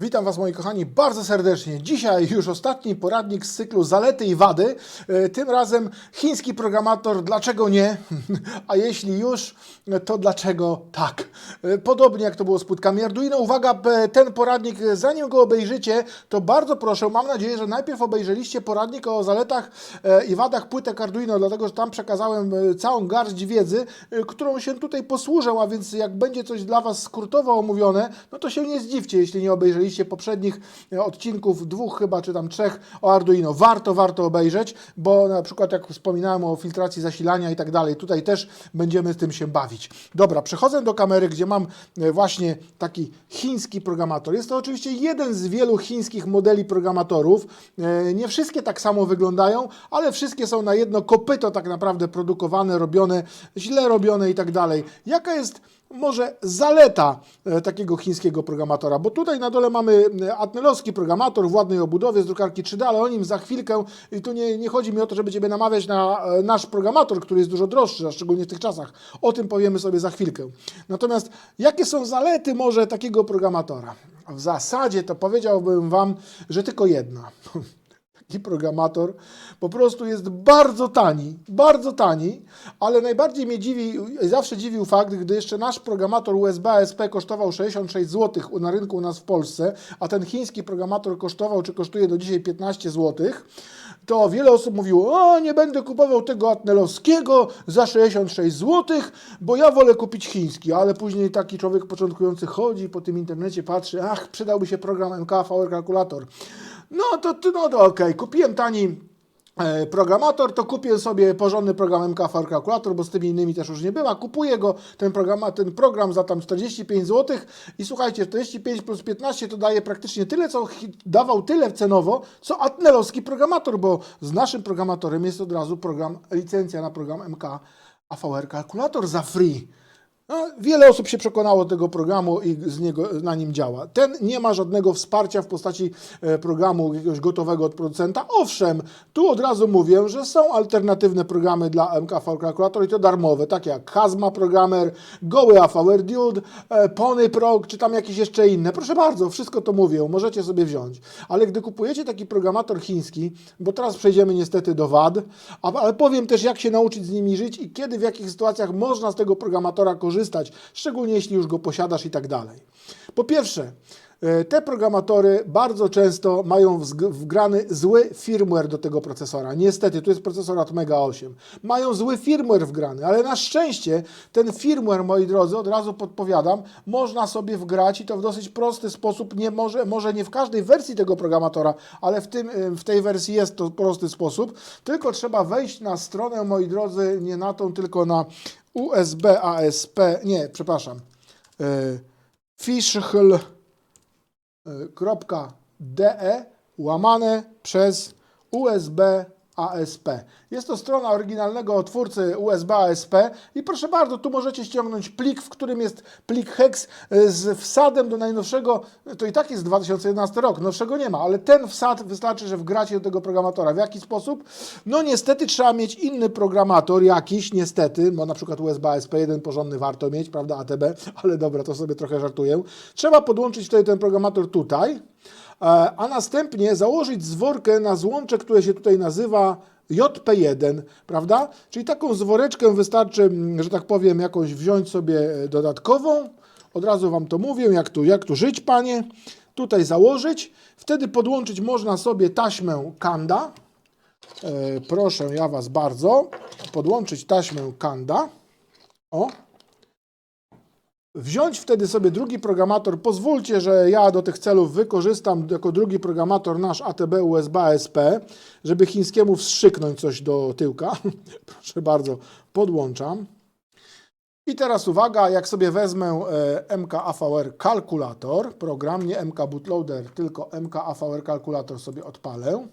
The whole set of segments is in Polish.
Witam Was moi kochani bardzo serdecznie. Dzisiaj już ostatni poradnik z cyklu Zalety i Wady. E, Tym razem chiński programator Dlaczego nie? A jeśli już, to dlaczego tak? E, Podobnie jak to było z płytkami Arduino. Uwaga, ten poradnik, e, zanim go obejrzycie, to bardzo proszę, mam nadzieję, że najpierw obejrzeliście poradnik o zaletach i wadach płytek Arduino, dlatego że tam przekazałem całą garść wiedzy, którą się tutaj posłużę, a więc jak będzie coś dla Was skrótowo omówione, no to się nie zdziwcie, jeśli nie obejrzeliście poprzednich e, odcinków, dwóch chyba, czy tam trzech o Arduino. Warto, warto obejrzeć, bo na przykład jak wspominałem o filtracji zasilania i tak dalej, tutaj też będziemy z tym się bawić. Dobra, przechodzę do kamery, gdzie mam e, właśnie taki chiński programator. Jest to oczywiście jeden z wielu chińskich modeli programatorów. E, Nie wszystkie tak samo wyglądają, ale wszystkie są na jedno kopyto tak naprawdę produkowane, robione, źle robione i tak dalej. Jaka jest może zaleta e, takiego chińskiego programatora, bo tutaj na dole mamy e, atnelowski programator w ładnej obudowie z drukarki 3D, ale o nim za chwilkę i tu nie, nie chodzi mi o to, żeby Ciebie namawiać na e, nasz programator, który jest dużo droższy, a szczególnie w tych czasach. O tym powiemy sobie za chwilkę. Natomiast jakie są zalety może takiego programatora? W zasadzie to powiedziałbym Wam, że tylko jedna. taki programator po prostu jest bardzo tani, bardzo tani, ale najbardziej mnie dziwi, zawsze dziwił fakt, gdy jeszcze nasz programator USB ASP kosztował 66 zł na rynku u nas w Polsce, a ten chiński programator kosztował, czy kosztuje do dzisiaj 15 zł, to wiele osób mówiło, o nie będę kupował tego atnelowskiego za 66 zł, bo ja wolę kupić chiński, ale później taki człowiek początkujący chodzi po tym internecie, patrzy, ach, przydałby się program MKVR kalkulator. No to, no to okej, kupiłem tani e, programator, to kupię sobie porządny program MKVR kalkulator, bo z tymi innymi też już nie była. Kupuję go, ten program, ten program za tam 45 zł i słuchajcie, 45 plus 15 to daje praktycznie tyle, co dawał tyle cenowo, co atnelowski programator, bo z naszym programatorem jest od razu program, licencja na program MK AVR kalkulator za free. No, wiele osób się przekonało tego programu i z niego, na nim działa. Ten nie ma żadnego wsparcia w postaci e, programu jakiegoś gotowego od producenta. Owszem, tu od razu mówię, że są alternatywne programy dla MKV Calculator i to darmowe, takie jak Hazma Programmer, Goły AVR Dude, e, Pony Pro, czy tam jakieś jeszcze inne. Proszę bardzo, wszystko to mówię, możecie sobie wziąć. Ale gdy kupujecie taki programator chiński, bo teraz przejdziemy niestety do WAD, ale powiem też jak się nauczyć z nimi żyć i kiedy, w jakich sytuacjach można z tego programatora korzystać, szczególnie jeśli już go posiadasz i tak dalej. Po pierwsze, e, te programatory bardzo często mają wgrany zły firmware do tego procesora. Niestety, tu jest procesor Atmega 8. Mają zły firmware wgrany, ale na szczęście ten firmware, moi drodzy, od razu podpowiadam, można sobie wgrać i to w dosyć prosty sposób. Nie może, może nie w każdej wersji tego programatora, ale w, tym, e, w tej wersji jest to prosty sposób. Tylko trzeba wejść na stronę, moi drodzy, nie na tą, tylko na USB ASP, nie, przepraszam, e, fischl www.de łamane przez USB ASP. Jest to strona oryginalnego twórcy USB ASP i proszę bardzo, tu możecie ściągnąć plik, w którym jest plik hex e, z wsadem do najnowszego, to i tak jest 2011 rok, nowszego nie ma, ale ten wsad wystarczy, że wgracie do tego programatora. W jaki sposób? No niestety trzeba mieć inny programator jakiś, niestety, bo na przykład USB ASP jeden porządny warto mieć, prawda, ATB, ale dobra, to sobie trochę żartuję. Trzeba podłączyć wtedy ten programator tutaj, a następnie założyć zworkę na złącze, które się tutaj nazywa JP1, prawda? Czyli taką zworeczkę wystarczy, mm, że tak powiem, jakąś wziąć sobie e, dodatkową. Od razu Wam to mówię, jak tu, jak tu żyć, panie. Tutaj założyć. Wtedy podłączyć można sobie taśmę Kanda. E, proszę ja Was bardzo. Podłączyć taśmę Kanda. O, Wziąć wtedy sobie drugi programator. Pozwólcie, że ja do tych celów wykorzystam jako drugi programator nasz ATB USB ASP, żeby chińskiemu wstrzyknąć coś do tyłka. Proszę bardzo, podłączam. I teraz uwaga, jak sobie wezmę e, MKAVR kalkulator, program, nie MK bootloader, tylko MKAVR kalkulator sobie odpalę.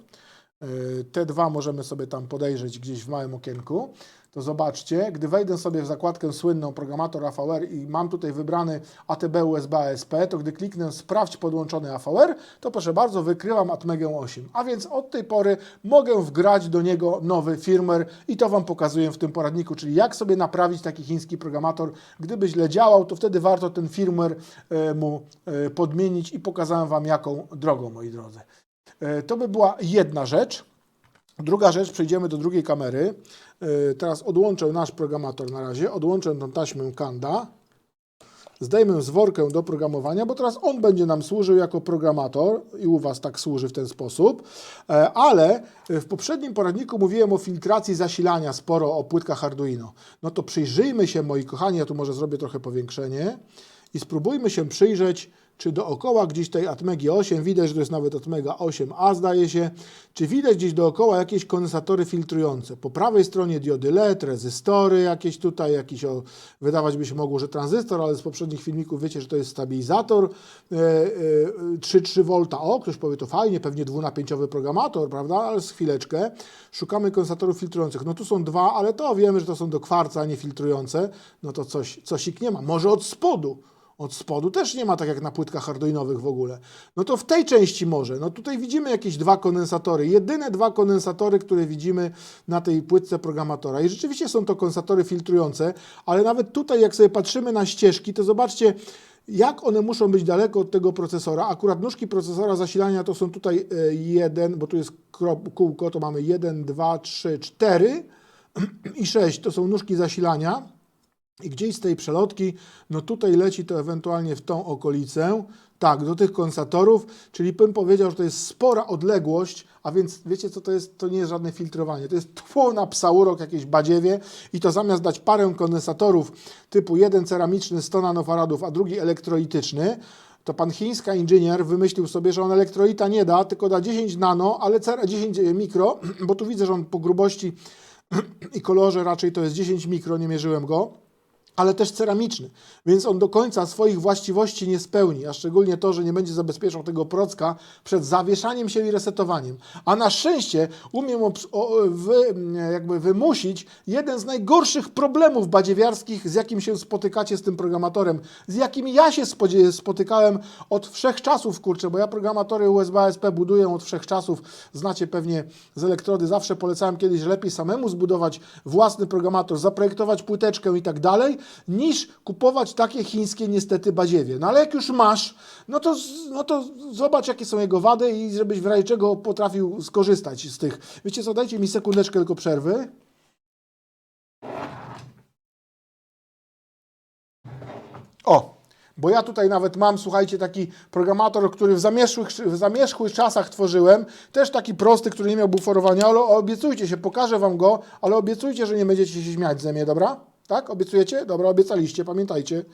E, Te dwa możemy sobie tam podejrzeć gdzieś w małym okienku. To zobaczcie, gdy wejdę sobie w zakładkę słynną programator AVR i mam tutaj wybrany ATB USB ASP, to gdy kliknę sprawdź podłączony AVR, to proszę bardzo, wykrywam Atmegę 8. A więc od tej pory mogę wgrać do niego nowy firmware i to Wam pokazuję w tym poradniku, czyli jak sobie naprawić taki chiński programator. Gdyby źle działał, to wtedy warto ten firmware e, mu e, podmienić i pokazałem Wam jaką drogą, moi drodzy. E, To by była jedna rzecz. Druga rzecz, przejdziemy do drugiej kamery. Yy, Teraz odłączę nasz programator na razie, odłączę tą taśmę Kanda, zdejmę zworkę do programowania, bo teraz on będzie nam służył jako programator i u Was tak służy w ten sposób, E, ale w poprzednim poradniku mówiłem o filtracji zasilania sporo o płytkach Arduino. No to przyjrzyjmy się, moi kochani, ja tu może zrobię trochę powiększenie i spróbujmy się przyjrzeć, czy dookoła gdzieś tej Atmegi 8, widać, że to jest nawet Atmega 8A zdaje się, czy widać gdzieś dookoła jakieś kondensatory filtrujące. Po prawej stronie diody LED, rezystory jakieś tutaj, jakiś, o, wydawać by się mogło, że tranzystor, ale z poprzednich filmików wiecie, że to jest stabilizator e, e, 3,3 V. O, ktoś powie, to fajnie, pewnie dwunapięciowy programator, prawda, ale z chwileczkę. Szukamy kondensatorów filtrujących. No tu są dwa, ale to wiemy, że to są do kwarca, a nie filtrujące. No to coś, coś ich nie ma. Może od spodu. Od spodu też nie ma tak jak na płytkach arduinowych w ogóle. No to w tej części może. No tutaj widzimy jakieś dwa kondensatory. Jedyne dwa kondensatory, które widzimy na tej płytce programatora. I rzeczywiście są to kondensatory filtrujące, ale nawet tutaj jak sobie patrzymy na ścieżki, to zobaczcie, jak one muszą być daleko od tego procesora. Akurat nóżki procesora zasilania to są tutaj e, jeden, bo tu jest kółko, to mamy 1, 2, 3, 4 i 6 to są nóżki zasilania. I gdzieś z tej przelotki, no tutaj leci to ewentualnie w tą okolicę, tak, do tych kondensatorów, czyli bym powiedział, że to jest spora odległość, a więc wiecie co to jest? To nie jest żadne filtrowanie, to jest tło na psa urok, jakieś badziewie i to zamiast dać parę kondensatorów typu jeden ceramiczny 100 nanofaradów, a drugi elektrolityczny, to pan chińska inżynier wymyślił sobie, że on elektrolita nie da, tylko da 10 nano, ale cera 10 mikro, bo tu widzę, że on po grubości i kolorze raczej to jest 10 mikro, nie mierzyłem go ale też ceramiczny, więc on do końca swoich właściwości nie spełni, a szczególnie to, że nie będzie zabezpieczał tego procka przed zawieszaniem się i resetowaniem. A na szczęście umiem wy, jakby wymusić jeden z najgorszych problemów badziewiarskich, z jakim się spotykacie z tym programatorem, z jakim ja się spotykałem od wszechczasów, kurczę, bo ja programatory USB ASP buduję od wszechczasów, znacie pewnie z elektrody, zawsze polecałem kiedyś lepiej samemu zbudować własny programator, zaprojektować płyteczkę i tak dalej, niż kupować takie chińskie niestety badziewie. No ale jak już masz, no to, no to zobacz jakie są jego wady i żebyś w razie czego potrafił skorzystać z tych. Wiecie co, dajcie mi sekundeczkę tylko przerwy. O, bo ja tutaj nawet mam, słuchajcie, taki programator, który w zamierzchłych, w zamierzchłych czasach tworzyłem, też taki prosty, który nie miał buforowania, ale obiecujcie się, pokażę wam go, ale obiecujcie, że nie będziecie się śmiać ze mnie, dobra? Tak? Obiecujecie? Dobra, obiecaliście, pamiętajcie.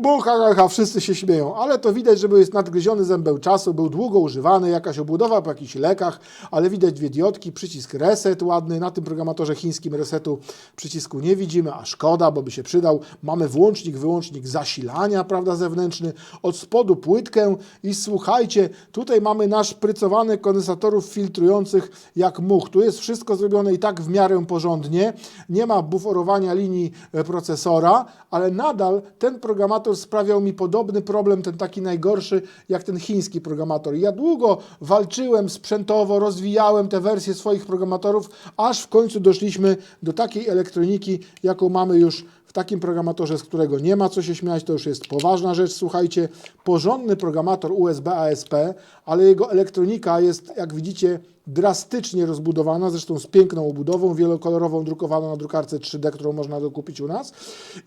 Bucha, ha, ha, wszyscy się śmieją, ale to widać, że był jest nadgryziony zębeł czasu, był długo używany, jakaś obudowa po jakichś lekach, ale widać dwie diodki, przycisk reset ładny, na tym programatorze chińskim resetu przycisku nie widzimy, a szkoda, bo by się przydał. Mamy włącznik, wyłącznik zasilania, prawda, zewnętrzny, od spodu płytkę i słuchajcie, tutaj mamy nasz prycowany kondensatorów filtrujących jak much. Tu jest wszystko zrobione i tak w miarę porządnie, nie ma buforowania linii e, procesora, ale nadal ten programator sprawiał mi podobny problem, ten taki najgorszy, jak ten chiński programator. Ja długo walczyłem sprzętowo, rozwijałem te wersje swoich programatorów, aż w końcu doszliśmy do takiej elektroniki, jaką mamy już w takim programatorze, z którego nie ma co się śmiać, to już jest poważna rzecz, słuchajcie, porządny programator USB ASP, ale jego elektronika jest, jak widzicie, drastycznie rozbudowana, zresztą z piękną obudową wielokolorową, drukowaną na drukarce 3D, którą można dokupić u nas.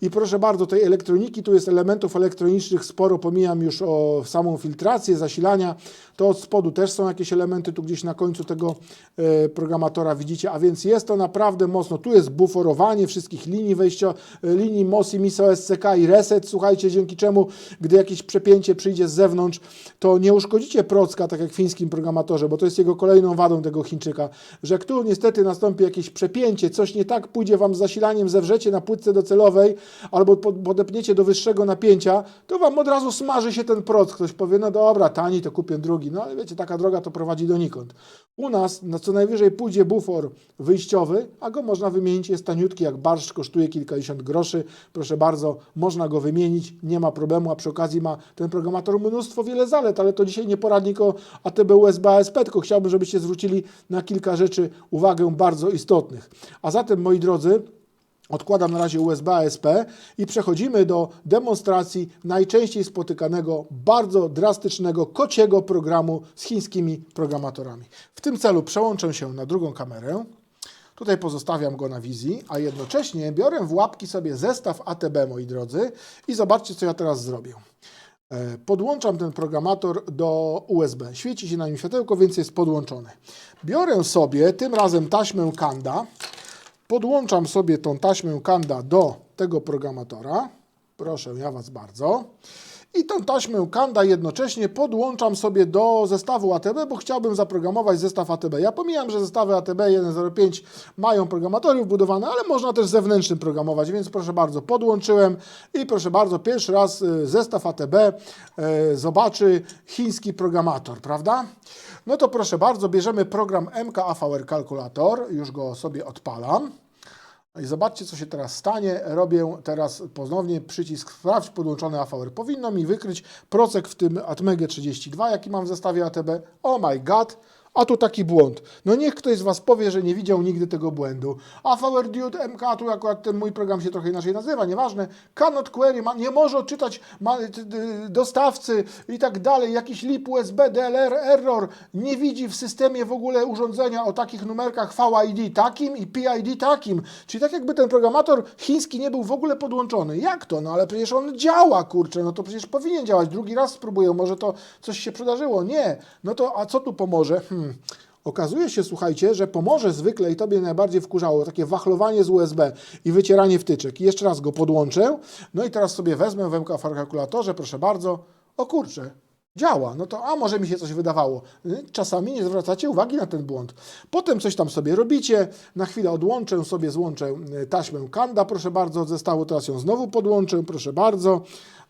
I proszę bardzo, tej elektroniki, tu jest elementów elektronicznych sporo, pomijam już o samą filtrację, zasilania, to od spodu też są jakieś elementy, tu gdzieś na końcu tego e, programatora widzicie, a więc jest to naprawdę mocno, tu jest buforowanie wszystkich linii wejścia, e, linii MOSI, MISO, SCK i reset, słuchajcie, dzięki czemu, gdy jakieś przepięcie przyjdzie z zewnątrz, to nie uszkodzicie procka, tak jak w fińskim programatorze, bo to jest jego kolejną wadą, wadą tego Chińczyka, że tu niestety nastąpi jakieś przepięcie, coś nie tak pójdzie Wam z zasilaniem, zewrzecie na płytce docelowej albo pod- podepniecie do wyższego napięcia, to Wam od razu smaży się ten proc. Ktoś powie, no dobra, tani, to kupię drugi. No ale wiecie, taka droga to prowadzi donikąd. U nas na co najwyżej pójdzie bufor wyjściowy, a go można wymienić, jest taniutki jak barszcz, kosztuje kilkadziesiąt groszy. Proszę bardzo, można go wymienić, nie ma problemu, a przy okazji ma ten programator mnóstwo wiele zalet, ale to dzisiaj nie poradnik o ATB USB ASP, tylko chciałbym, żebyście zwrócili na kilka rzeczy uwagę bardzo istotnych. A zatem, moi drodzy, Odkładam na razie USB ASP i przechodzimy do demonstracji najczęściej spotykanego, bardzo drastycznego, kociego programu z chińskimi programatorami. W tym celu przełączę się na drugą kamerę. Tutaj pozostawiam go na wizji, a jednocześnie biorę w łapki sobie zestaw ATB, moi drodzy, i zobaczcie, co ja teraz zrobię. E, Podłączam ten programator do USB. Świeci się na nim światełko, więc jest podłączony. Biorę sobie tym razem taśmę Kanda. Podłączam sobie tą taśmę Kanda do tego programatora. Proszę ja Was bardzo. I tą taśmę Kanda jednocześnie podłączam sobie do zestawu ATB, bo chciałbym zaprogramować zestaw ATB. Ja pomijam, że zestawy ATB 1.05 mają programatory wbudowane, ale można też zewnętrznym programować, więc proszę bardzo, podłączyłem i proszę bardzo, pierwszy raz y, zestaw ATB y, zobaczy chiński programator, prawda? No to proszę bardzo, bierzemy program MKAVR Calculator, już go sobie odpalam. No I zobaczcie, co się teraz stanie. Robię teraz ponownie przycisk sprawdź podłączony AVR. Powinno mi wykryć procek w tym Atmege 32, jaki mam w zestawie ATB. Oh my god! A tu taki błąd. No niech ktoś z Was powie, że nie widział nigdy tego błędu. AVR Dude MK, tu akurat ten mój program się trochę inaczej nazywa, nieważne. Cannot query, ma, nie może odczytać ma, dostawcy i tak dalej. Jakiś lip USB, DLR, error. Nie widzi w systemie w ogóle urządzenia o takich numerkach VID takim i PID takim. Czyli tak jakby ten programator chiński nie był w ogóle podłączony. Jak to? No ale przecież on działa, kurczę. No to przecież powinien działać. Drugi raz spróbuję, może to coś się przydarzyło. Nie. No to a co tu pomoże? Hmm. Okazuje się, słuchajcie, że pomoże zwykle i tobie najbardziej wkurzało takie wachlowanie z USB i wycieranie wtyczek. I jeszcze raz go podłączę. No i teraz sobie wezmę w kalkulatorze, proszę bardzo. O kurczę, działa. No to a może mi się coś wydawało. Y, Czasami nie zwracacie uwagi na ten błąd. Potem coś tam sobie robicie. Na chwilę odłączę sobie, złączę y, taśmę Kanda, proszę bardzo, od zestawu. Teraz ją znowu podłączę, proszę bardzo.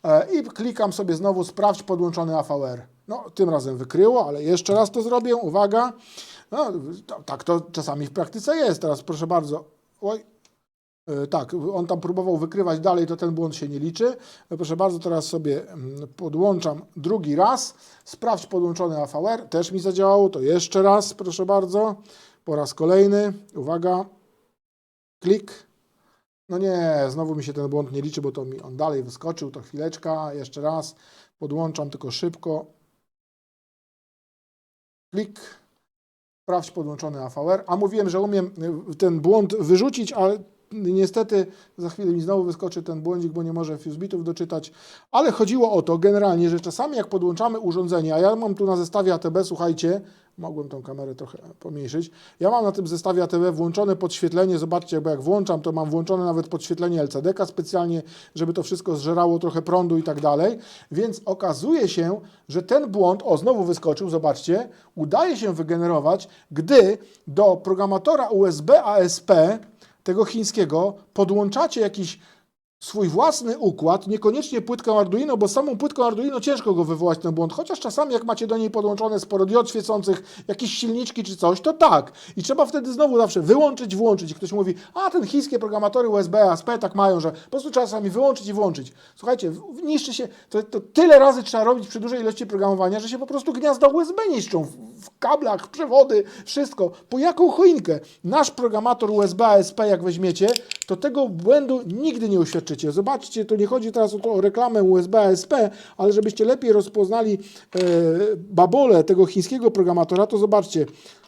E, I klikam sobie znowu sprawdź podłączony AVR. No, tym razem wykryło, ale jeszcze raz to zrobię. Uwaga. No, to, tak to czasami w praktyce jest. Teraz proszę bardzo. Oj. E, Tak, on tam próbował wykrywać dalej, to ten błąd się nie liczy. E, Proszę bardzo, teraz sobie mm, podłączam drugi raz. Sprawdź podłączony AVR. Też mi zadziałało, to jeszcze raz, proszę bardzo. Po raz kolejny. Uwaga. Klik. No nie, znowu mi się ten błąd nie liczy, bo to mi on dalej wyskoczył. To chwileczka, jeszcze raz. Podłączam tylko szybko. Klik. Sprawdź podłączony AVR. A mówiłem, że umiem y, ten błąd wyrzucić, ale niestety za chwilę mi znowu wyskoczy ten błądzik, bo nie może fuse bitów doczytać. Ale chodziło o to generalnie, że czasami jak podłączamy urządzenie, a ja mam tu na zestawie ATB, słuchajcie, mogłem tą kamerę trochę pomniejszyć. Ja mam na tym zestawie ATB włączone podświetlenie. Zobaczcie, bo jak włączam, to mam włączone nawet podświetlenie LCD-ka specjalnie, żeby to wszystko zżerało trochę prądu i tak dalej. Więc okazuje się, że ten błąd, o znowu wyskoczył, zobaczcie, udaje się wygenerować, gdy do programatora USB ASP tego chińskiego podłączacie jakiś swój własny układ, niekoniecznie płytkę Arduino, bo samą płytką Arduino ciężko go wywołać ten błąd, chociaż czasami jak macie do niej podłączone sporo diod świecących, jakieś silniczki czy coś, to tak. I trzeba wtedy znowu zawsze wyłączyć, włączyć. I ktoś mówi, a ten chińskie programatory USB, ASP tak mają, że po prostu czasami wyłączyć i włączyć. Słuchajcie, niszczy się, to, to tyle razy trzeba robić przy dużej ilości programowania, że się po prostu gniazda USB niszczą w, w kablach, przewody, wszystko. Po jaką choinkę? Nasz programator USB ASP, jak weźmiecie, to tego błędu nigdy nie Zobaczcie, to nie chodzi teraz o, to, o reklamę USB ASP, ale żebyście lepiej rozpoznali e, babole tego chińskiego programatora, to zobaczcie,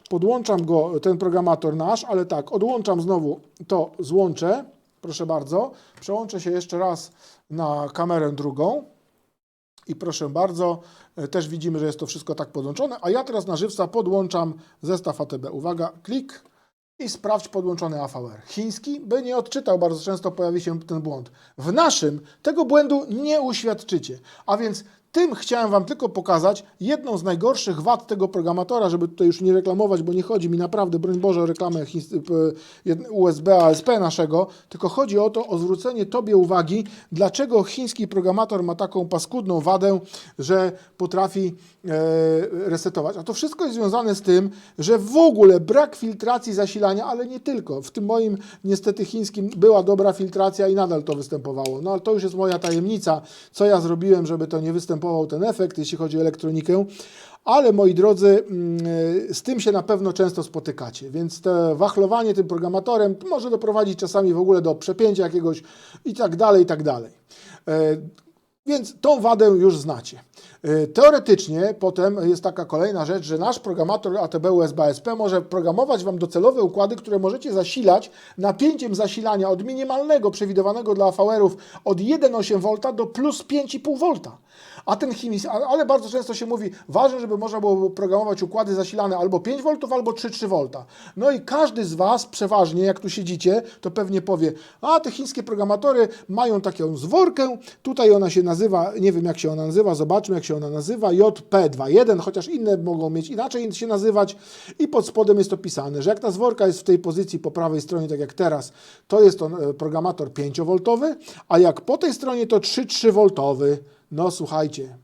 podłączam go, ten programator nasz, ale tak, odłączam znowu to złączę, proszę bardzo, przełączę się jeszcze raz na kamerę drugą. I proszę bardzo, e, też widzimy, że jest to wszystko tak podłączone, a ja teraz na żywca podłączam zestaw ATB. Uwaga, klik i sprawdź podłączony AVR. Chiński by nie odczytał, bardzo często pojawi się ten błąd. W naszym tego błędu nie uświadczycie. A więc Tym chciałem Wam tylko pokazać jedną z najgorszych wad tego programatora, żeby tutaj już nie reklamować, bo nie chodzi mi naprawdę, broń Boże, o reklamę USB ASP naszego, tylko chodzi o to, o zwrócenie Tobie uwagi, dlaczego chiński programator ma taką paskudną wadę, że potrafi e, resetować. A to wszystko jest związane z tym, że w ogóle brak filtracji zasilania, ale nie tylko. W tym moim niestety chińskim była dobra filtracja i nadal to występowało. No ale to już jest moja tajemnica, co ja zrobiłem, żeby to nie występował ten efekt, jeśli chodzi o elektronikę. Ale moi drodzy, mm, z tym się na pewno często spotykacie, więc to wachlowanie tym programatorem może doprowadzić czasami w ogóle do przepięcia jakiegoś i tak dalej, i tak dalej. E, Więc tą wadę już znacie. E, Teoretycznie potem jest taka kolejna rzecz, że nasz programator ATB USB ASP może programować Wam docelowe układy, które możecie zasilać napięciem zasilania od minimalnego przewidywanego dla AVR-ów od 1,8 V do plus 5,5 V. A ten chimis, ale bardzo często się mówi, ważne, żeby można było programować układy zasilane albo 5 V, albo 3,3 V. No i każdy z Was przeważnie, jak tu siedzicie, to pewnie powie, a te chińskie programatory mają taką zworkę, tutaj ona się nazywa, nie wiem jak się ona nazywa, zobaczmy jak się ona nazywa, JP21, chociaż inne mogą mieć inaczej się nazywać i pod spodem jest opisane, że jak ta zworka jest w tej pozycji po prawej stronie, tak jak teraz, to jest to e, programator 5V, a jak po tej stronie to 3,3V. No słuchajcie,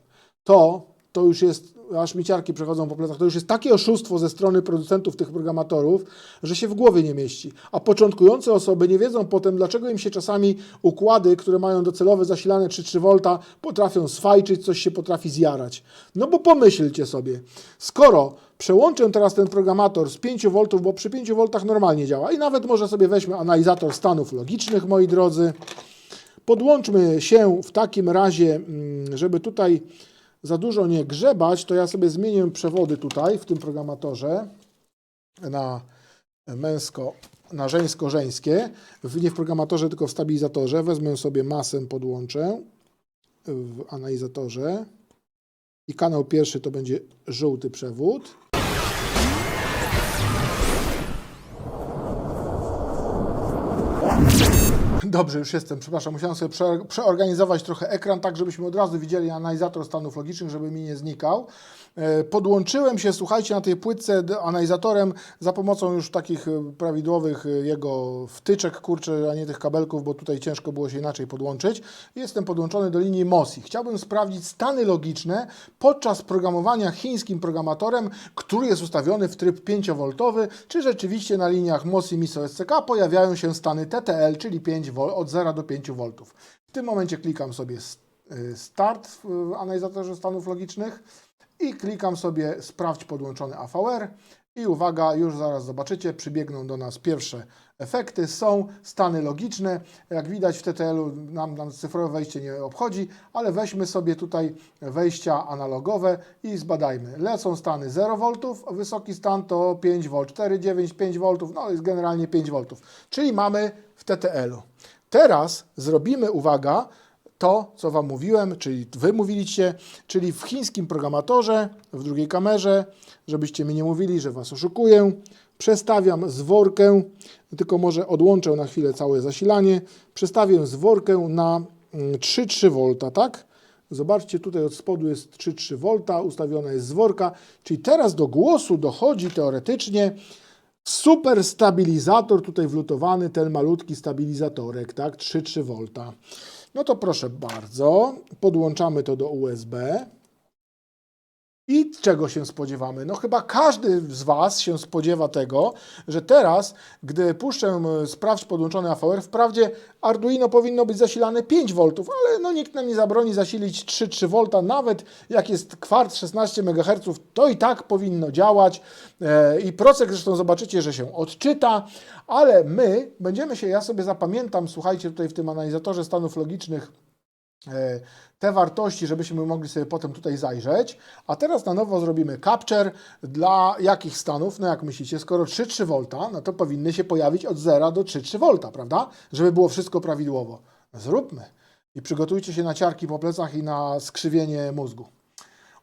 to, to już jest, aż mi ciarki przechodzą po plecach, to już jest takie oszustwo ze strony producentów tych programatorów, że się w głowie nie mieści. A początkujące osoby nie wiedzą potem, dlaczego im się czasami układy, które mają docelowe zasilane 3,3V, potrafią swajczyć, coś się potrafi zjarać. No bo pomyślcie sobie, skoro przełączę teraz ten programator z 5V, bo przy 5V normalnie działa i nawet może sobie weźmy analizator stanów logicznych, moi drodzy, Podłączmy się w takim razie, mm, żeby tutaj za dużo nie grzebać, to ja sobie zmienię przewody tutaj w tym programatorze na męsko, na żeńsko-żeńskie. Nie w programatorze, tylko w stabilizatorze. Wezmę sobie masę, podłączę w analizatorze. I kanał pierwszy to będzie żółty przewód. Dobrze, już jestem. Przepraszam, musiałem sobie prze, przeorganizować trochę ekran, tak żebyśmy od razu widzieli analizator stanów logicznych, żeby mi nie znikał. E, Podłączyłem się, słuchajcie, na tej płytce analizatorem za pomocą już takich e, prawidłowych e, jego wtyczek, kurczę, a nie tych kabelków, bo tutaj ciężko było się inaczej podłączyć. Jestem podłączony do linii MOSI. Chciałbym sprawdzić stany logiczne podczas programowania chińskim programatorem, który jest ustawiony w tryb 5V, czy rzeczywiście na liniach MOSI MISO SCK pojawiają się stany TTL, czyli 5 V, od 0 do 5 V. W tym momencie klikam sobie Start w analizatorze stanów logicznych i klikam sobie Sprawdź podłączony AVR i uwaga, już zaraz zobaczycie, przybiegną do nas pierwsze efekty. Są stany logiczne. Jak widać w TTL-u nam, nam cyfrowe wejście nie obchodzi, ale weźmy sobie tutaj wejścia analogowe i zbadajmy. Lecą stany 0 V, wysoki stan to 5 V, 4,9, 5 V, no jest generalnie 5 V. Czyli mamy w TTL-u. Teraz zrobimy, uwaga, to, co Wam mówiłem, czyli Wy mówiliście, czyli w chińskim programatorze, w drugiej kamerze, żebyście mi nie mówili, że Was oszukuję, przestawiam zworkę, tylko może odłączę na chwilę całe zasilanie, przestawię zworkę na mm, 3,3 V, tak? Zobaczcie, tutaj od spodu jest 3,3 V, ustawiona jest zworka, czyli teraz do głosu dochodzi teoretycznie super stabilizator, tutaj wlutowany, ten malutki stabilizatorek, tak, 3,3 V. No to proszę bardzo, podłączamy to do USB. I czego się spodziewamy? No chyba każdy z Was się spodziewa tego, że teraz, gdy puszczę sprawdź podłączony AVR, wprawdzie Arduino powinno być zasilane 5 V, ale no nikt nam nie zabroni zasilić 3,3 V, nawet jak jest kwart 16 MHz, to i tak powinno działać e, i procek zresztą zobaczycie, że się odczyta, ale my będziemy się, ja sobie zapamiętam, słuchajcie tutaj w tym analizatorze stanów logicznych, te wartości, żebyśmy mogli sobie potem tutaj zajrzeć. A teraz na nowo zrobimy capture dla jakich stanów? No jak myślicie, skoro 3,3 V, no to powinny się pojawić od 0 do 3,3 V, prawda? Żeby było wszystko prawidłowo. Zróbmy. I przygotujcie się na ciarki po plecach i na skrzywienie mózgu.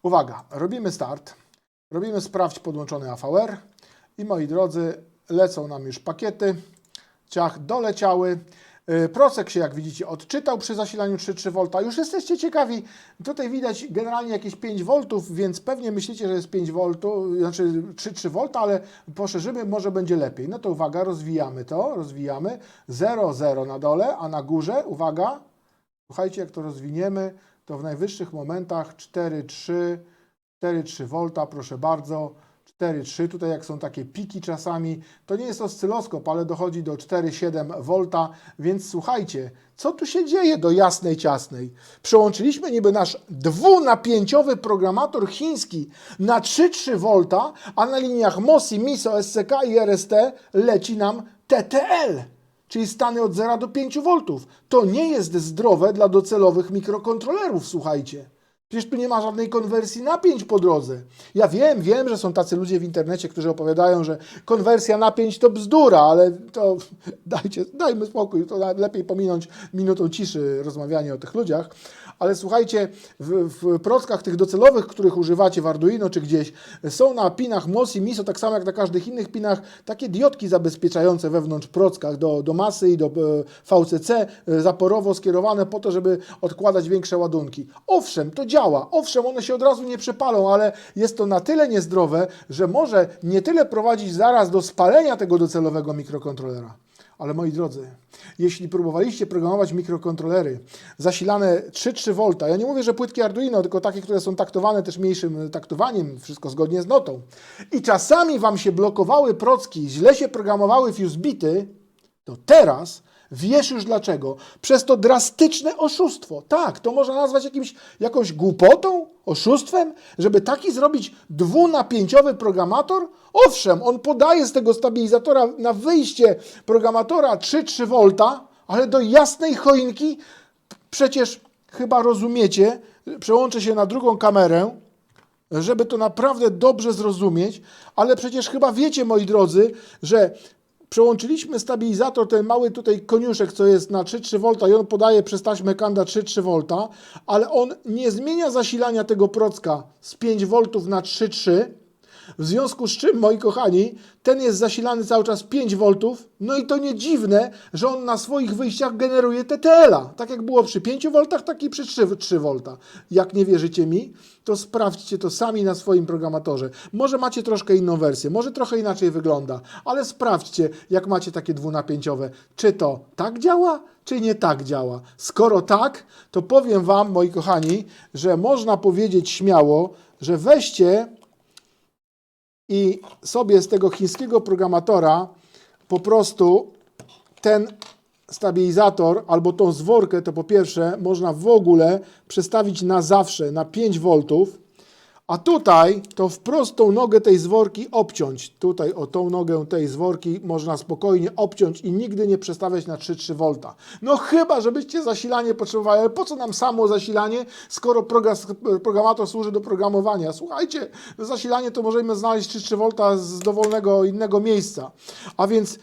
Uwaga, robimy start. Robimy sprawdź podłączony AVR. I moi drodzy, lecą nam już pakiety. Ciach doleciały. Y, Procek się, jak widzicie, odczytał przy zasilaniu 3,3 V. Już jesteście ciekawi, tutaj widać generalnie jakieś 5 V, więc pewnie myślicie, że jest 5 V, znaczy 3,3 V, ale poszerzymy, może będzie lepiej. No to uwaga, rozwijamy to, rozwijamy. 0, 0 na dole, a na górze, uwaga, słuchajcie, jak to rozwiniemy, to w najwyższych momentach 4,3 4,3 V, proszę bardzo. 4,3, tutaj jak są takie piki czasami, to nie jest oscyloskop, ale dochodzi do 4,7 V, więc słuchajcie, co tu się dzieje do jasnej ciasnej? Przełączyliśmy niby nasz dwunapięciowy programator chiński na 3,3 V, a na liniach MOSI, MISO, SCK i RST leci nam TTL czyli stany od 0 do 5 V. To nie jest zdrowe dla docelowych mikrokontrolerów, słuchajcie. Przecież tu nie ma żadnej konwersji napięć po drodze. Ja wiem, wiem, że są tacy ludzie w internecie, którzy opowiadają, że konwersja napięć to bzdura, ale to dajcie, dajmy spokój, to lepiej pominąć minutą ciszy rozmawianie o tych ludziach. Ale słuchajcie, w, w prockach tych docelowych, których używacie w Arduino czy gdzieś, są na pinach MOSI, MISO, tak samo jak na każdych innych pinach, takie diodki zabezpieczające wewnątrz prockach do, do masy i do e, VCC, e, zaporowo skierowane po to, żeby odkładać większe ładunki. Owszem, to działa, owszem, one się od razu nie przepalą, ale jest to na tyle niezdrowe, że może nie tyle prowadzić zaraz do spalenia tego docelowego mikrokontrolera. Ale moi drodzy, jeśli próbowaliście programować mikrokontrolery zasilane 3,3 V, ja nie mówię, że płytki Arduino, tylko takie, które są taktowane też mniejszym taktowaniem, wszystko zgodnie z notą, i czasami Wam się blokowały procki, źle się programowały fusebity, to teraz wiesz już dlaczego. Przez to drastyczne oszustwo. Tak, to można nazwać jakimś, jakąś głupotą, oszustwem, żeby taki zrobić dwunapięciowy programator. Owszem, on podaje z tego stabilizatora na wyjście programatora 3,3 V, ale do jasnej choinki przecież chyba rozumiecie, przełączę się na drugą kamerę, żeby to naprawdę dobrze zrozumieć, ale przecież chyba wiecie, moi drodzy, że przełączyliśmy stabilizator, ten mały tutaj koniuszek, co jest na 3,3 V i on podaje przez taśmę Kanda 3,3 V, ale on nie zmienia zasilania tego procka z 5 V na 3,3 w związku z czym, moi kochani, ten jest zasilany cały czas 5 V, no i to nie dziwne, że on na swoich wyjściach generuje TTL-a. Tak jak było przy 5 V, tak i przy 3, 3 V. Jak nie wierzycie mi, to sprawdźcie to sami na swoim programatorze. Może macie troszkę inną wersję, może trochę inaczej wygląda, ale sprawdźcie, jak macie takie dwunapięciowe, czy to tak działa, czy nie tak działa. Skoro tak, to powiem Wam, moi kochani, że można powiedzieć śmiało, że weźcie i sobie z tego chińskiego programatora po prostu ten stabilizator albo tą zworkę, to po pierwsze można w ogóle przestawić na zawsze na 5 V, a tutaj to w prostą nogę tej zworki obciąć. Tutaj o tą nogę tej zworki można spokojnie obciąć i nigdy nie przestawiać na 3,3 V. No chyba, żebyście zasilanie potrzebowali, ale po co nam samo zasilanie, skoro programator służy do programowania? Słuchajcie, zasilanie to możemy znaleźć 3,3 V z dowolnego innego miejsca. A więc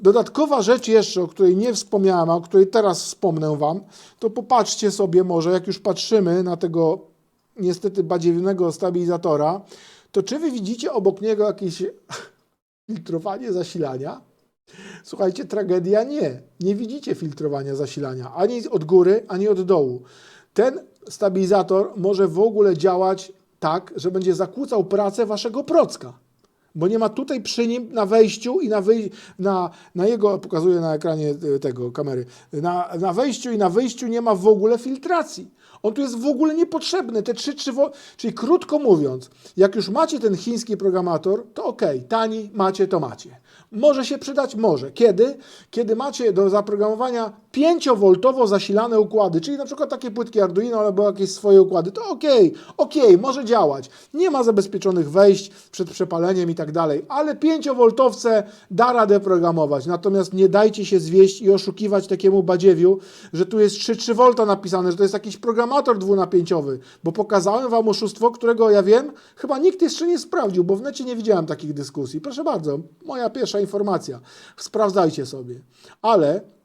Dodatkowa rzecz jeszcze, o której nie wspomniałem, a o której teraz wspomnę Wam, to popatrzcie sobie może, jak już patrzymy na tego niestety badziewnego stabilizatora, to czy Wy widzicie obok niego jakieś filtrowanie zasilania? Słuchajcie, tragedia nie. Nie widzicie filtrowania zasilania ani od góry, ani od dołu. Ten stabilizator może w ogóle działać tak, że będzie zakłócał pracę Waszego procka bo nie ma tutaj przy nim na wejściu i na, wyj- na, na jego, pokazuję na ekranie e, tego kamery, na, na wejściu i na wyjściu nie ma w ogóle filtracji. On tu jest w ogóle niepotrzebny, te 3-3 V, czyli krótko mówiąc, jak już macie ten chiński programator, to ok, tani, macie, to macie. Może się przydać? Może. Kiedy? Kiedy macie do zaprogramowania 5V zasilane układy, czyli na przykład takie płytki Arduino albo jakieś swoje układy, to ok, ok, może działać. Nie ma zabezpieczonych wejść przed przepaleniem i tak dalej, ale 5V da radę programować. Natomiast nie dajcie się zwieść i oszukiwać takiemu badziewiu, że tu jest 3,3V napisane, że to jest jakiś programator dwunapięciowy, bo pokazałem Wam oszustwo, którego ja wiem, chyba nikt jeszcze nie sprawdził, bo w necie nie widziałem takich dyskusji. Proszę bardzo, moja pierwsza informacja. Sprawdzajcie sobie. Ale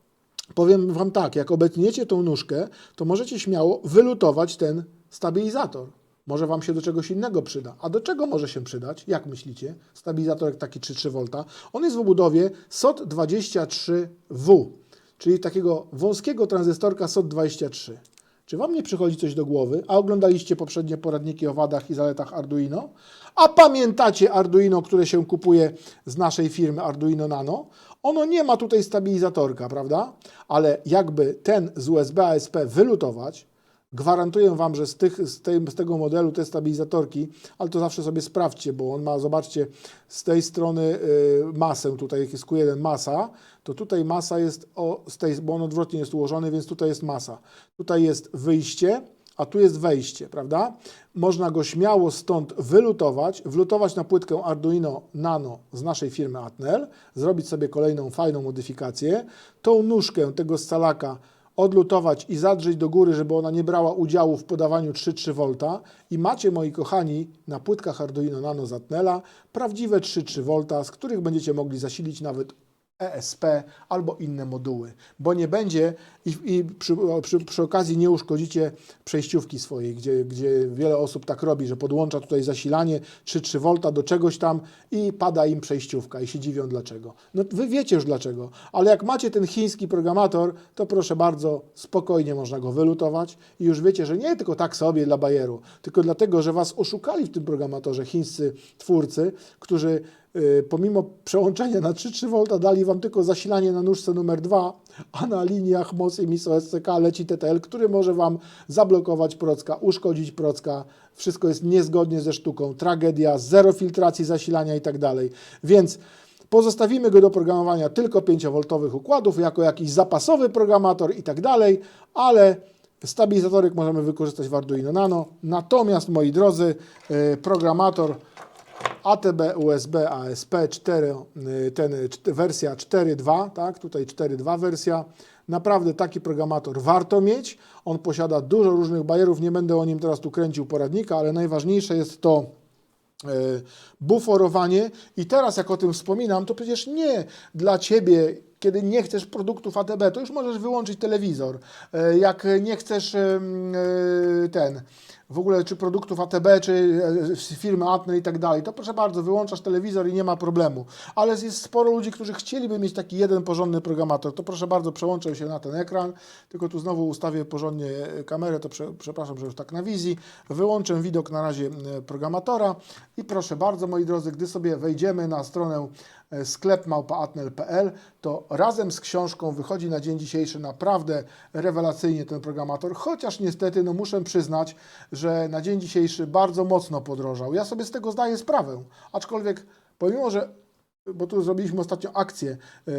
powiem Wam tak, jak obetniecie tą nóżkę, to możecie śmiało wylutować ten stabilizator. Może Wam się do czegoś innego przyda. A do czego może się przydać? Jak myślicie? Stabilizator jak taki 3,3 V. On jest w obudowie SOT23W. czyli takiego wąskiego tranzystorka SOT23. Czy Wam nie przychodzi coś do głowy, a oglądaliście poprzednie poradniki o wadach i zaletach Arduino? A pamiętacie Arduino, które się kupuje z naszej firmy Arduino Nano? Ono nie ma tutaj stabilizatorka, prawda? Ale jakby ten z USB ASP wylutować, Gwarantuję Wam, że z, tych, z, tej, z tego modelu te stabilizatorki, ale to zawsze sobie sprawdźcie, bo on ma, zobaczcie, z tej strony y, masę, tutaj jak jest Q1 masa, to tutaj masa jest, o, z tej, bo on odwrotnie jest ułożony, więc tutaj jest masa. Tutaj jest wyjście, a tu jest wejście, prawda? Można go śmiało stąd wylutować, wlutować na płytkę Arduino Nano z naszej firmy Atnel, zrobić sobie kolejną fajną modyfikację, tą nóżkę tego scalaka odlutować i zadrzeć do góry, żeby ona nie brała udziału w podawaniu 3,3 V i macie, moi kochani, na płytkach Arduino Nano z Atnela prawdziwe 3,3 V, z których będziecie mogli zasilić nawet ESP albo inne moduły, bo nie będzie i, i przy, przy, przy, okazji nie uszkodzicie przejściówki swojej, gdzie, gdzie wiele osób tak robi, że podłącza tutaj zasilanie 3,3 V do czegoś tam i pada im przejściówka i się dziwią dlaczego. No wy wiecie już dlaczego, ale jak macie ten chiński programator, to proszę bardzo, spokojnie można go wylutować i już wiecie, że nie tylko tak sobie dla bajeru, tylko dlatego, że was oszukali w tym programatorze chińscy twórcy, którzy pomimo przełączenia na 3,3 V dali Wam tylko zasilanie na nóżce numer 2, a na liniach MOS i MISO SCK leci TTL, który może Wam zablokować procka, uszkodzić procka. Wszystko jest niezgodnie ze sztuką. Tragedia, zero filtracji zasilania i tak dalej. Więc pozostawimy go do programowania tylko 5V układów, jako jakiś zapasowy programator i tak dalej, ale stabilizatorek możemy wykorzystać w Arduino Nano. Natomiast, moi drodzy, y, programator ATB USB ASP 4, y, ten y, wersja 4.2, tak, tutaj 4.2 wersja. Naprawdę taki programator warto mieć. On posiada dużo różnych bajerów, nie będę o nim teraz tu kręcił poradnika, ale najważniejsze jest to e, buforowanie. I teraz jak o tym wspominam, to przecież nie dla Ciebie, kiedy nie chcesz produktów ATB, to już możesz wyłączyć telewizor. E, Jak nie chcesz e, ten, w ogóle czy produktów ATB, czy e, firmy Atnel i tak dalej, to proszę bardzo, wyłączasz telewizor i nie ma problemu. Ale jest sporo ludzi, którzy chcieliby mieć taki jeden porządny programator, to proszę bardzo, przełączę się na ten ekran, tylko tu znowu ustawię porządnie kamerę, to prze, przepraszam, że już tak na wizji. Wyłączę widok na razie programatora i proszę bardzo, moi drodzy, gdy sobie wejdziemy na stronę sklep małpaatnel.pl, to razem z książką wychodzi na dzień dzisiejszy naprawdę rewelacyjnie ten programator, chociaż niestety no muszę przyznać, że na dzień dzisiejszy bardzo mocno podrożał. Ja sobie z tego zdaję sprawę, aczkolwiek pomimo, że bo tu zrobiliśmy ostatnio akcję e,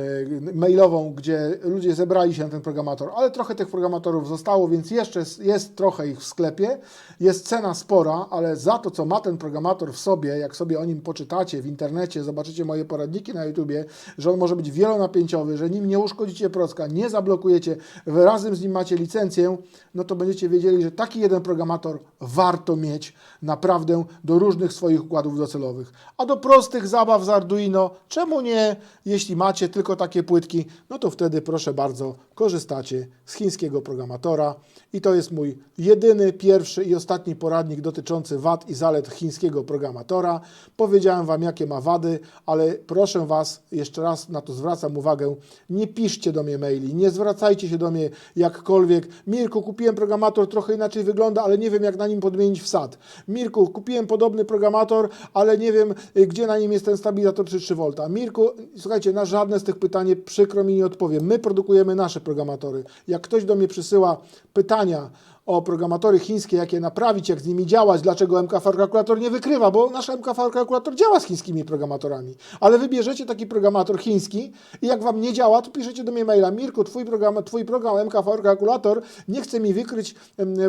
mailową, gdzie ludzie zebrali się na ten programator, ale trochę tych programatorów zostało, więc jeszcze jest, trochę ich w sklepie. Jest cena spora, ale za to, co ma ten programator w sobie, jak sobie o nim poczytacie w internecie, zobaczycie moje poradniki na YouTubie, że on może być wielonapięciowy, że nim nie uszkodzicie procka, nie zablokujecie, razem z nim macie licencję, no to będziecie wiedzieli, że taki jeden programator warto mieć naprawdę do różnych swoich układów docelowych. A do prostych zabaw z Arduino, czemu nie? Jeśli macie tylko takie płytki, no to wtedy proszę bardzo, korzystacie z chińskiego programatora. I to jest mój jedyny, pierwszy i ostatni poradnik dotyczący wad i zalet chińskiego programatora. Powiedziałem Wam, jakie ma wady, ale proszę Was, jeszcze raz na to zwracam uwagę, nie piszcie do mnie maili, nie zwracajcie się do mnie jakkolwiek. Mirku, kupiłem programator, trochę inaczej wygląda, ale nie wiem, jak na nim podmienić wsad. Mirku, kupiłem podobny programator, ale nie wiem, gdzie na nim jest ten stabilizator 3,3 V. Mirku, słuchajcie, na żadne z tych pytań przykro mi nie odpowiem. My produkujemy nasze programatory. Jak ktoś do mnie przysyła pytania o programatory chińskie, jak je naprawić, jak z nimi działać, dlaczego MKV kalkulator nie wykrywa, bo nasz MKV kalkulator działa z chińskimi programatorami. Ale wybierzecie taki programator chiński i jak wam nie działa, to piszecie do mnie maila, Mirku, twój program, twój program MKV kalkulator nie chce mi wykryć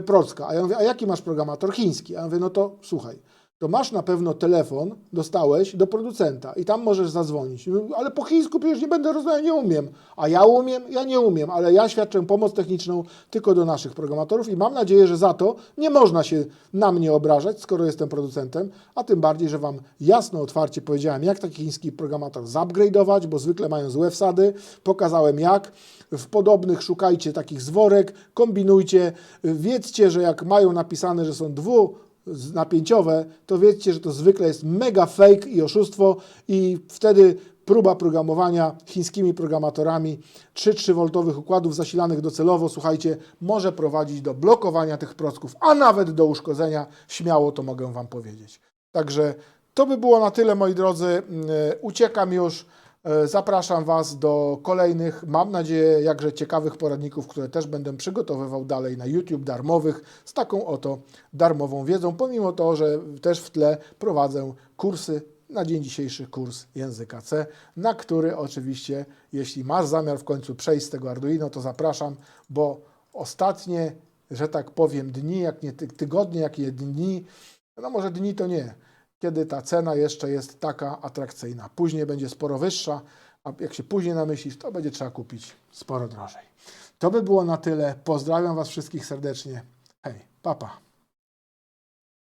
procka. A ja mówię, a jaki masz programator chiński? A ja mówię, no to słuchaj, to masz na pewno telefon, dostałeś do producenta i tam możesz zadzwonić. Ale po chińsku przecież nie będę rozmawiał, nie umiem. A ja umiem? Ja nie umiem, ale ja świadczę pomoc techniczną tylko do naszych programatorów i mam nadzieję, że za to nie można się na mnie obrażać, skoro jestem producentem, a tym bardziej, że Wam jasno, otwarcie powiedziałem, jak taki chiński programator zupgrade'ować, bo zwykle mają złe wsady. Pokazałem jak. W podobnych szukajcie takich zworek, kombinujcie. Wiedzcie, że jak mają napisane, że są dwu napięciowe, to wiedzcie, że to zwykle jest mega fake i oszustwo i wtedy próba programowania chińskimi programatorami 3-3V układów zasilanych docelowo, słuchajcie, może prowadzić do blokowania tych procków, a nawet do uszkodzenia. Śmiało to mogę Wam powiedzieć. Także to by było na tyle, moi drodzy. Mm, e, Uciekam już. E, Zapraszam Was do kolejnych, mam nadzieję, jakże ciekawych poradników, które też będę przygotowywał dalej na YouTube, darmowych, z taką oto darmową wiedzą, pomimo to, że też w tle prowadzę kursy, na dzień dzisiejszy kurs języka C, na który oczywiście, jeśli masz zamiar w końcu przejść z tego Arduino, to zapraszam, bo ostatnie, że tak powiem, dni, jak nie ty- tygodnie, jak nie dni, no może dni to nie, kiedy ta cena jeszcze jest taka atrakcyjna. Później będzie sporo wyższa, a jak się później namyślisz, to będzie trzeba kupić sporo drożej. To by było na tyle. Pozdrawiam Was wszystkich serdecznie. Hej, papa.